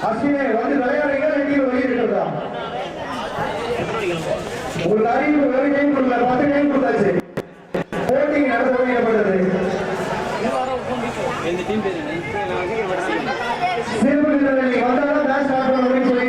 அஸ்வினே வந்து விளையாடுங்க நீங்கள் வெளியிட்டு உங்களுக்கு அறிவு ஒரு டைம் கொடுக்கல பத்து டைம் கொடுத்தாச்சு போட்டிங் நடத்த வைக்கப்பட்டது சிறப்பு நீங்க வந்தாலும் பேட்ச் ஆடணும் அப்படின்னு உள்ள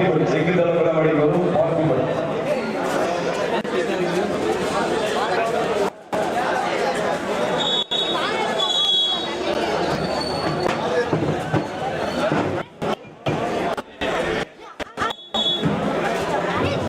பார்த்திபன் செங்குதள படம் அடிவரும் பார்த்திபன்